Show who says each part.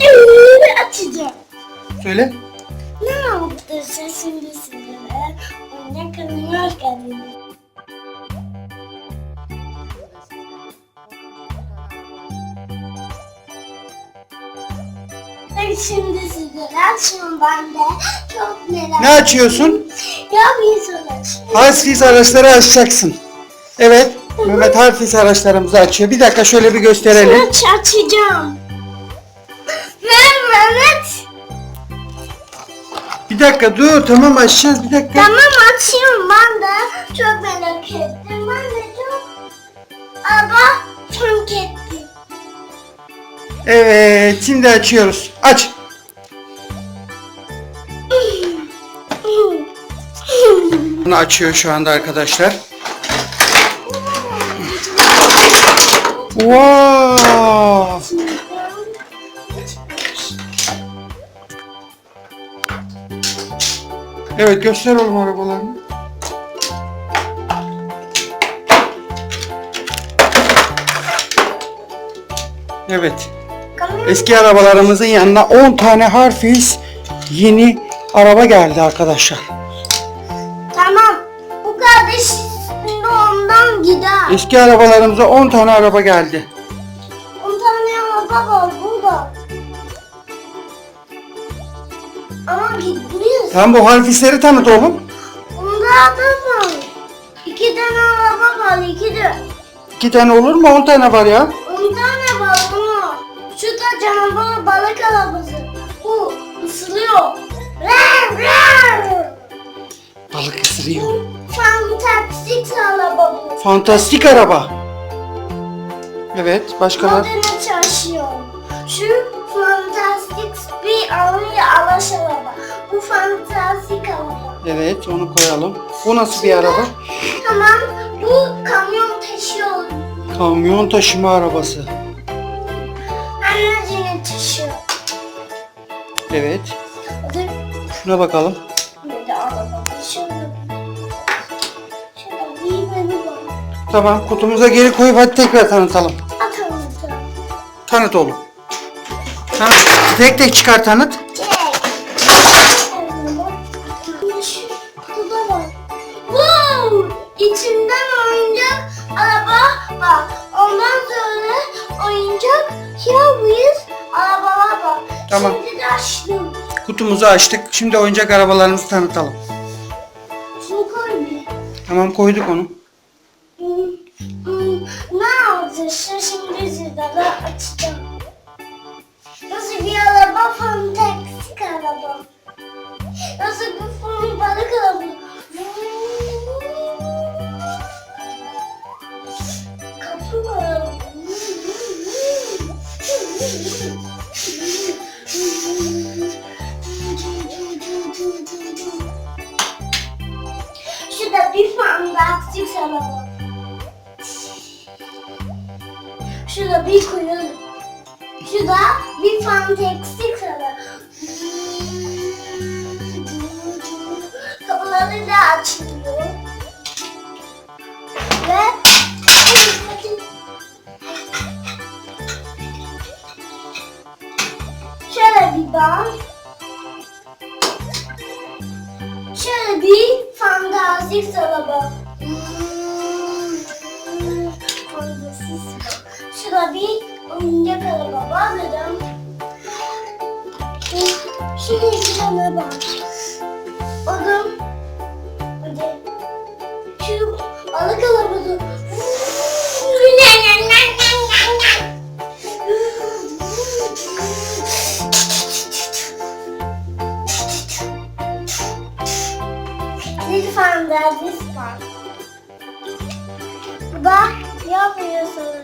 Speaker 1: Ee, açacağım.
Speaker 2: Söyle.
Speaker 1: Ne yaptı sesinde sizlere? Ne kadar hoş geldiniz. Ben şimdi sizlere açıyorum ben de. Çok merak
Speaker 2: Ne açıyorsun?
Speaker 1: Ya bir soru açıyorum.
Speaker 2: Harfiz araçları açacaksın. Evet. Mehmet harfiz araçlarımızı açıyor. Bir dakika şöyle bir gösterelim.
Speaker 1: Aç açacağım. Mehmet.
Speaker 2: Bir dakika dur tamam açacağız bir dakika.
Speaker 1: Tamam açıyorum ben de. Çok merak ettim. Ben de çok ama çok ettim.
Speaker 2: Evet şimdi açıyoruz. Aç. Bunu açıyor şu anda arkadaşlar. Wow. Evet göster oğlum arabalarını. Evet. Eski arabalarımızın yanına 10 tane harfiz yeni araba geldi arkadaşlar.
Speaker 1: Tamam. Bu kardeş şimdi ondan gider.
Speaker 2: Eski arabalarımıza 10 tane araba geldi.
Speaker 1: 10 tane araba var burada. Ama gitmiyoruz.
Speaker 2: Sen bu harfisleri tanıt oğlum.
Speaker 1: Bunda adam var. İki tane araba var. iki de.
Speaker 2: 2 tane olur mu? 10 tane var ya.
Speaker 1: 10 tane var bunu. Şu da canavar balık arabası. Bu ısırıyor. Rar, rar.
Speaker 2: Balık ısırıyor.
Speaker 1: Fantastik araba bu.
Speaker 2: Fantastik araba. Evet, başkalar.
Speaker 1: Modern çalışıyor. Şu fantastik bir araya alaş araba. Bu fantastik araba.
Speaker 2: Evet, onu koyalım. Bu nasıl bir araba?
Speaker 1: Tamam bu kamyon taşıyor.
Speaker 2: Kamyon taşıma arabası.
Speaker 1: Anneciğini taşıyor.
Speaker 2: Evet. Şuna bakalım.
Speaker 1: bir de araba taşıyor. Şurada bir beni var.
Speaker 2: Tamam, kutumuza geri koyup hadi tekrar tanıtalım.
Speaker 1: Atalım.
Speaker 2: Tanıt oğlum. Tanıt. Tek tek çıkar tanıt.
Speaker 1: Oyuncak Hyavis arabalar var.
Speaker 2: Tamam.
Speaker 1: Şimdi de açtım.
Speaker 2: Kutumuzu açtık. Şimdi oyuncak arabalarımızı tanıtalım.
Speaker 1: Şunu koy bir.
Speaker 2: Tamam koyduk onu.
Speaker 1: Hmm, hmm, Ne yapacağız? Şimdi sizlere açacağım. Nasıl bir araba? Fantastik araba. Nasıl bir fırın balık araba? Kapı var. Şurada bir fantastik araba. Şurada bir kuyu. Şurada bir fantastik araba. Kapıları da açılıyor. Şöyle bak. Şöyle bir fantastik araba. Fantastik. Şurada bir oyuncak araba. Şurada iki tane var. Oğlum. Lütfen derdiniz var. Bak yapmıyorsun